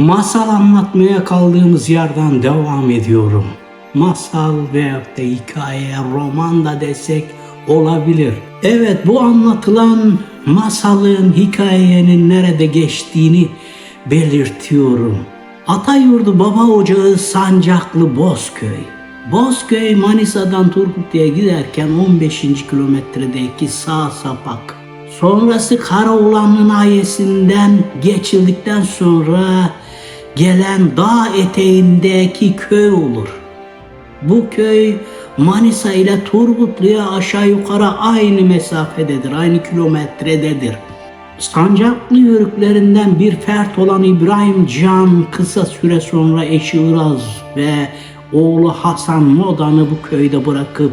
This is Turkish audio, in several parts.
Masal anlatmaya kaldığımız yerden devam ediyorum. Masal veyahut da hikaye, roman da desek olabilir. Evet bu anlatılan masalın, hikayenin nerede geçtiğini belirtiyorum. Atayurdu Baba Ocağı Sancaklı Bozköy. Bozköy Manisa'dan Turgutlu'ya giderken 15. kilometredeki sağ sapak. Sonrası Karaoğlan'ın ayesinden geçildikten sonra gelen dağ eteğindeki köy olur. Bu köy Manisa ile Turgutlu'ya aşağı yukarı aynı mesafededir, aynı kilometrededir. Sancaklı yörüklerinden bir fert olan İbrahim Can kısa süre sonra eşi Iraz ve oğlu Hasan Modan'ı bu köyde bırakıp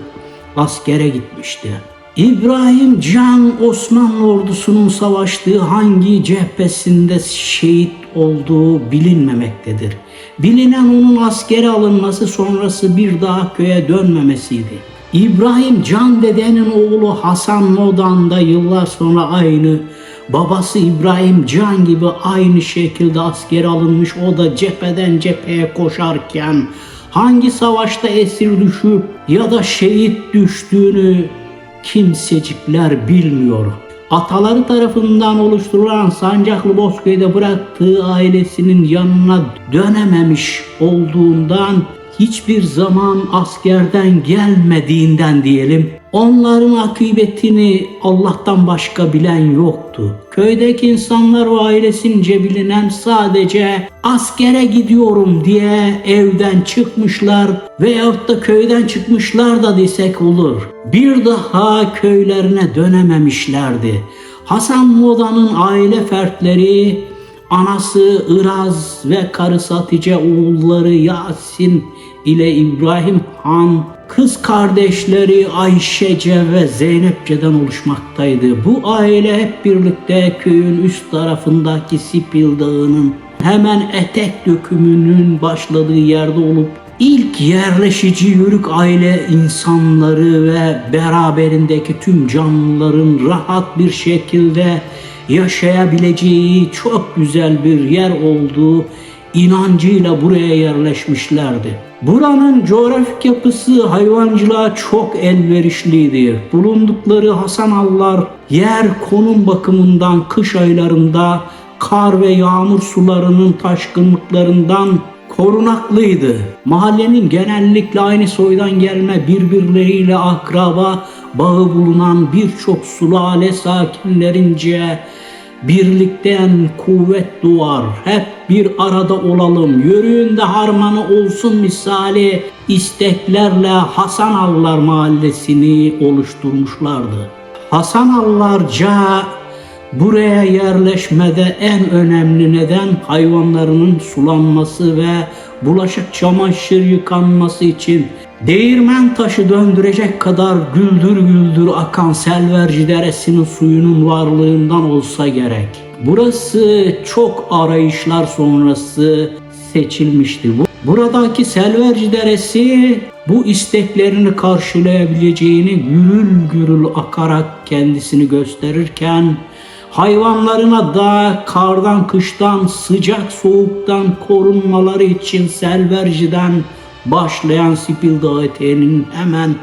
askere gitmişti. İbrahim Can Osmanlı ordusunun savaştığı hangi cephesinde şehit olduğu bilinmemektedir. Bilinen onun askere alınması sonrası bir daha köye dönmemesiydi. İbrahim Can dedenin oğlu Hasan Modan da yıllar sonra aynı babası İbrahim Can gibi aynı şekilde askere alınmış o da cepheden cepheye koşarken hangi savaşta esir düşüp ya da şehit düştüğünü kimsecikler bilmiyor. Ataları tarafından oluşturulan Sancaklı Bozköy'de bıraktığı ailesinin yanına dönememiş olduğundan hiçbir zaman askerden gelmediğinden diyelim. Onların akıbetini Allah'tan başka bilen yoktu. Köydeki insanlar ve ailesince bilinen sadece askere gidiyorum diye evden çıkmışlar veyahut da köyden çıkmışlar da desek olur. Bir daha köylerine dönememişlerdi. Hasan Moda'nın aile fertleri Anası Iraz ve karısı Hatice oğulları Yasin ile İbrahim Han, kız kardeşleri Ayşece ve Zeynepce'den oluşmaktaydı. Bu aile hep birlikte köyün üst tarafındaki Sipil Dağı'nın hemen etek dökümünün başladığı yerde olup ilk yerleşici yörük aile insanları ve beraberindeki tüm canlıların rahat bir şekilde yaşayabileceği çok güzel bir yer olduğu inancıyla buraya yerleşmişlerdi. Buranın coğrafik yapısı hayvancılığa çok elverişliydi. Bulundukları Hasanallar yer konum bakımından kış aylarında kar ve yağmur sularının taşkınlıklarından korunaklıydı. Mahallenin genellikle aynı soydan gelme birbirleriyle akraba bağı bulunan birçok sulale sakinlerince birlikten kuvvet doğar. Hep bir arada olalım. Yörüğünde harmanı olsun misali isteklerle Hasanallar mahallesini oluşturmuşlardı. Hasanallarca buraya yerleşmede en önemli neden hayvanlarının sulanması ve bulaşık çamaşır yıkanması için değirmen taşı döndürecek kadar güldür güldür akan Selverci Deresi'nin suyunun varlığından olsa gerek. Burası çok arayışlar sonrası seçilmişti. Bu Buradaki Selverci Deresi bu isteklerini karşılayabileceğini gürül gürül akarak kendisini gösterirken hayvanlarına da kardan kıştan sıcak soğuktan korunmaları için Selverci'den başlayan Sipil Dağı eteğinin hemen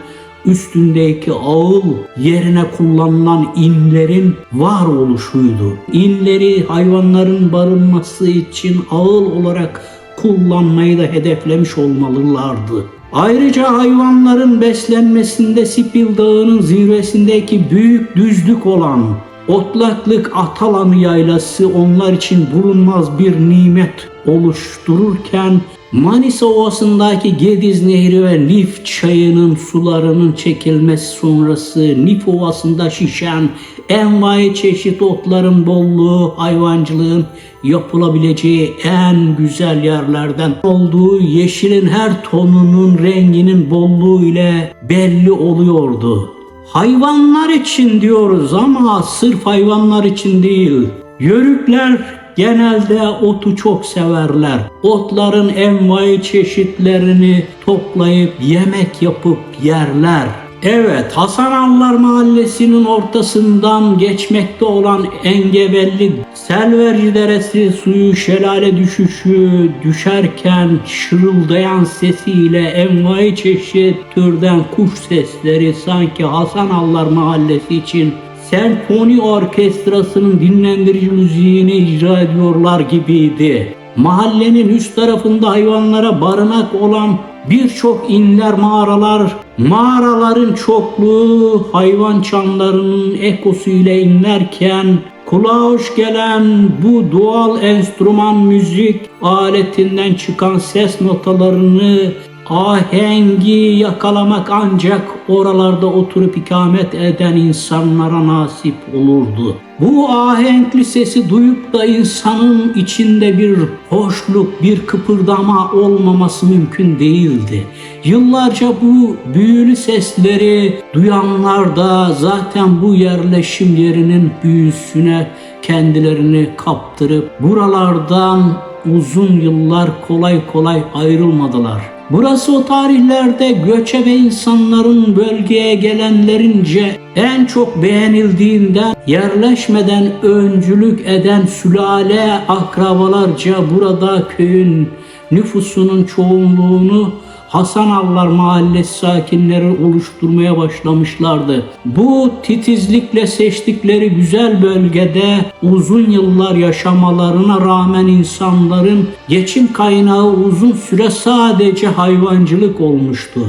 üstündeki ağıl yerine kullanılan inlerin var oluşuydu. İnleri hayvanların barınması için ağıl olarak kullanmayı da hedeflemiş olmalılardı. Ayrıca hayvanların beslenmesinde Sipil Dağı'nın zirvesindeki büyük düzlük olan Otlaklık Atalanı yaylası onlar için bulunmaz bir nimet oluştururken Manisa Ovası'ndaki Gediz Nehri ve Nif çayının sularının çekilmesi sonrası Nif Ovası'nda şişen envai çeşit otların bolluğu, hayvancılığın yapılabileceği en güzel yerlerden olduğu yeşilin her tonunun renginin bolluğu ile belli oluyordu. Hayvanlar için diyoruz ama sırf hayvanlar için değil. Yörükler genelde otu çok severler. Otların envai çeşitlerini toplayıp yemek yapıp yerler. Evet, Hasan Ağalar Mahallesi'nin ortasından geçmekte olan engebelli Selverci Deresi suyu şelale düşüşü düşerken şırıldayan sesiyle envai çeşit türden kuş sesleri sanki Hasan Ağalar Mahallesi için senfoni orkestrasının dinlendirici müziğini icra ediyorlar gibiydi. Mahallenin üst tarafında hayvanlara barınak olan birçok inler mağaralar, mağaraların çokluğu hayvan çanlarının ekosu ile inlerken kulağa hoş gelen bu doğal enstrüman müzik aletinden çıkan ses notalarını ahengi yakalamak ancak oralarda oturup ikamet eden insanlara nasip olurdu. Bu ahenkli sesi duyup da insanın içinde bir hoşluk, bir kıpırdama olmaması mümkün değildi. Yıllarca bu büyülü sesleri duyanlar da zaten bu yerleşim yerinin büyüsüne kendilerini kaptırıp buralardan uzun yıllar kolay kolay ayrılmadılar. Burası o tarihlerde göçebe insanların bölgeye gelenlerince en çok beğenildiğinden yerleşmeden öncülük eden sülale akrabalarca burada köyün nüfusunun çoğunluğunu Hasan Avlar Mahallesi sakinleri oluşturmaya başlamışlardı. Bu titizlikle seçtikleri güzel bölgede uzun yıllar yaşamalarına rağmen insanların geçim kaynağı uzun süre sadece hayvancılık olmuştu.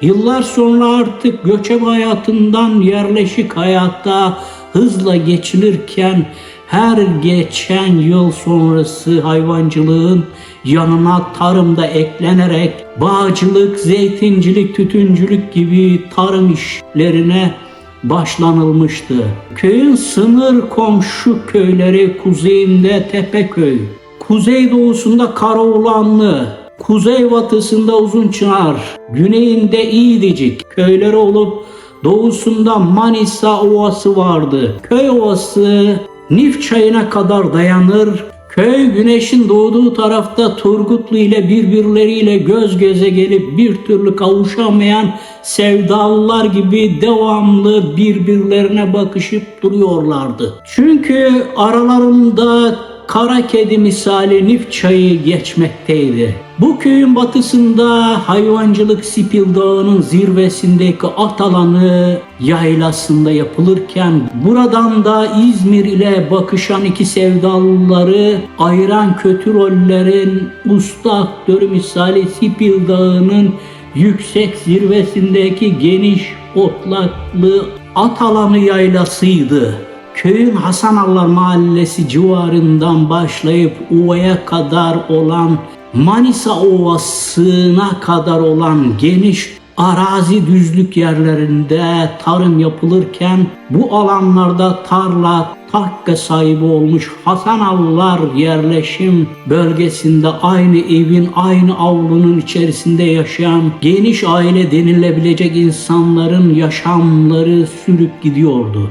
Yıllar sonra artık göçebe hayatından yerleşik hayata hızla geçilirken her geçen yıl sonrası hayvancılığın yanına tarımda eklenerek bağcılık, zeytincilik, tütüncülük gibi tarım işlerine başlanılmıştı. Köyün sınır komşu köyleri kuzeyinde Tepeköy, kuzeydoğusunda Karaoğlanlı, kuzeybatısında Uzunçınar, güneyinde İğdicik köyleri olup doğusunda Manisa Ovası vardı. Köy Ovası Nif çayına kadar dayanır. Köy güneşin doğduğu tarafta Turgutlu ile birbirleriyle göz göze gelip bir türlü kavuşamayan sevdalılar gibi devamlı birbirlerine bakışıp duruyorlardı. Çünkü aralarında kara kedi misali Nif çayı geçmekteydi. Bu köyün batısında hayvancılık Sipil Dağı'nın zirvesindeki at alanı yaylasında yapılırken buradan da İzmir ile bakışan iki sevdalıları ayıran kötü rollerin usta aktörü misali Sipil Dağı'nın yüksek zirvesindeki geniş otlaklı at alanı yaylasıydı. Köyün Hasanallar Mahallesi civarından başlayıp Uva'ya kadar olan Manisa Ovası'na kadar olan geniş arazi düzlük yerlerinde tarım yapılırken bu alanlarda tarla, takka sahibi olmuş Hasanallar yerleşim bölgesinde aynı evin, aynı avlunun içerisinde yaşayan geniş aile denilebilecek insanların yaşamları sürüp gidiyordu.